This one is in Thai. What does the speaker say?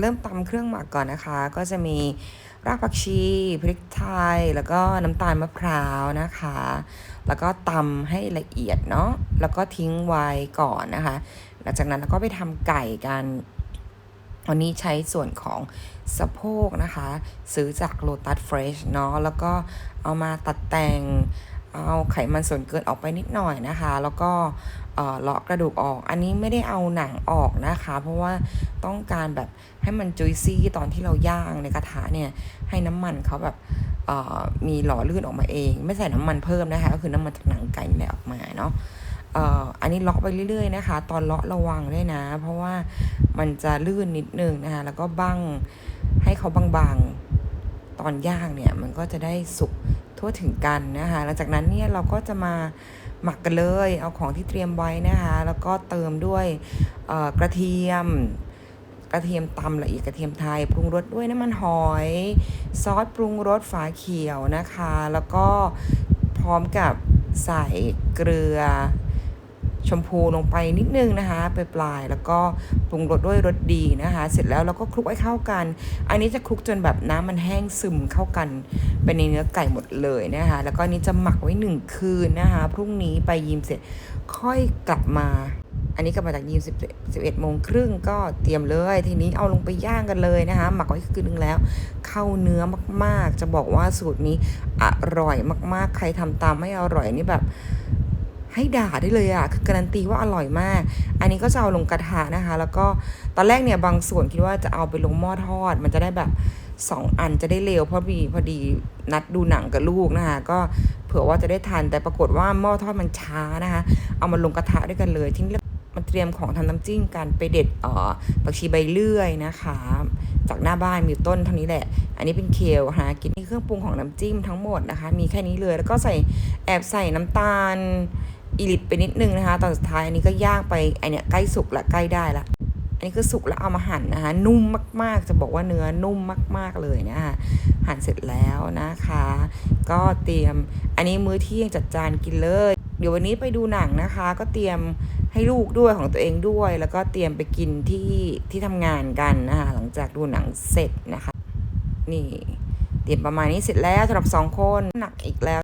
เริ่มตำเครื่องหมักก่อนนะคะ ก็จะมีรากผักชีพริกไทย แล้วก็น้ำตาลมะพร้าวนะคะ แล้วก็ตำให้ละเอียดเนาะแล้วก็ทิ้งไว้ก่อนนะคะ หลังจากนั้นเราก็ไปทำไก่กันวันนี้ใช้ส่วนของสะโพกนะคะ ซื้อจาก Lotus Fresh เนาะแล้วก็เอามาตัดแต่ง เอาไขมันส่วนเกินออกไปนิดหน่อยนะคะ แล้วก็เลาะกระดูกออก อันนี้ไม่ได้เอาหนังออกนะคะ เพราะว่าต้องการแบบให้มันจุยซี่ตอนที่เราย่างในกระทะเนี่ยให้น้ำมันเขาแบบมีหล่อลื่นออกมาเอง ไม่ใส่น้ำมันเพิ่มนะคะ ก็คือน้ำมันจากหนังไก่นี่ออกมาเนาะอันนี้เลาะไปเรื่อยๆนะคะ ตอนเลาะระวังด้วยนะ เพราะว่ามันจะลื่นนิดนึงนะคะ แล้วก็บังให้เขาบางๆ ตอนย่างเนี่ยมันก็จะได้สุก ทั่วถึงกันนะคะหลังจากนั้นเนี่ยเราก็จะมาหมักกันเลย เอาของที่เตรียมไว้นะคะแล้วก็เติมด้วยกระเทียมกระเทียมตำละเอียดกระเทียมไทยปรุงรสด้วยน้ำมันหอย ซอสปรุงรสฝาเขียวนะคะ แล้วก็พร้อมกับใส่เกลือ ชมพูลงไปนิดนึงนะคะไปปลายๆแล้วก็ปรุงรสด้วยรสดีนะคะ เสร็จแล้วเราก็คลุกให้เข้ากัน อันนี้จะคลุกจนแบบน้ำมันแห้งซึมเข้ากันไปในเนื้อไก่หมดเลยนะคะ แล้วก็นี้จะหมักไว้หนึ่งคืนนะคะ พรุ่งนี้ไปยิมเสร็จค่อยกลับมา อันนี้กลับมาจากยิมสิบเอ็ดโมงครึ่งก็เตรียมเลย ทีนี้เอาลงไปย่างกันเลยนะคะ หมักไว้คืนนึงแล้ว เข้าเนื้อมากๆ จะบอกว่าสูตรนี้อร่อยมากๆ ใครทำตามไม่อร่อยนี่แบบ ให้ด่าได้เลยอะคือการันตีว่าอร่อยมาก อันนี้ก็จะเอาลงกระทะนะคะ แล้วก็ตอนแรกเนี่ยบางส่วนคิดว่าจะเอาไปลงหม้อทอด มันจะได้แบบสองอันจะได้เร็วเพราะมีพอดีนัดดูหนังกับลูกนะคะก็เผื่อว่าจะได้ทันแต่ปรากฏว่าหม้อทอดมันช้านะคะ เอามาลงกระทะด้วยกันเลยทีนี้มันเตรียมของทำน้ำจิ้มกันไปเด็ดเอ่อผักชีใบเลื่อยนะคะ จากหน้าบ้านมีต้นเท่านี้แหละ อันนี้เป็นเคลหากินนี่เครื่องปรุงของน้ำจิ้มทั้งหมดนะคะ มีแค่นี้เลยแล้วก็ใส่แอบใส่น้ำตาล อีลิตไปนิดนึงนะคะ ตอนสุดท้ายอันนี้ก็ย่างไปไอเนี้ยใกล้สุกละใกล้ได้ละอันนี้คือสุกแล้วเอามาหั่นนะคะนุ่มมากๆ จะบอกว่าเนื้อนุ่มมาก ๆเลยนะคะหั่นเสร็จแล้วนะคะ ก็เตรียมอันนี้มื้อเที่ยงจัดจานกินเลย เดี๋ยววันนี้ไปดูหนังนะคะ ก็เตรียมให้ลูกด้วยของตัวเองด้วย แล้วก็เตรียมไปกินที่ที่ทำงานกันนะคะหลังจากดูหนังเสร็จนะคะ นี่เตรียมประมาณนี้เสร็จแล้วสำหรับสองคนหนักอีกแล้ว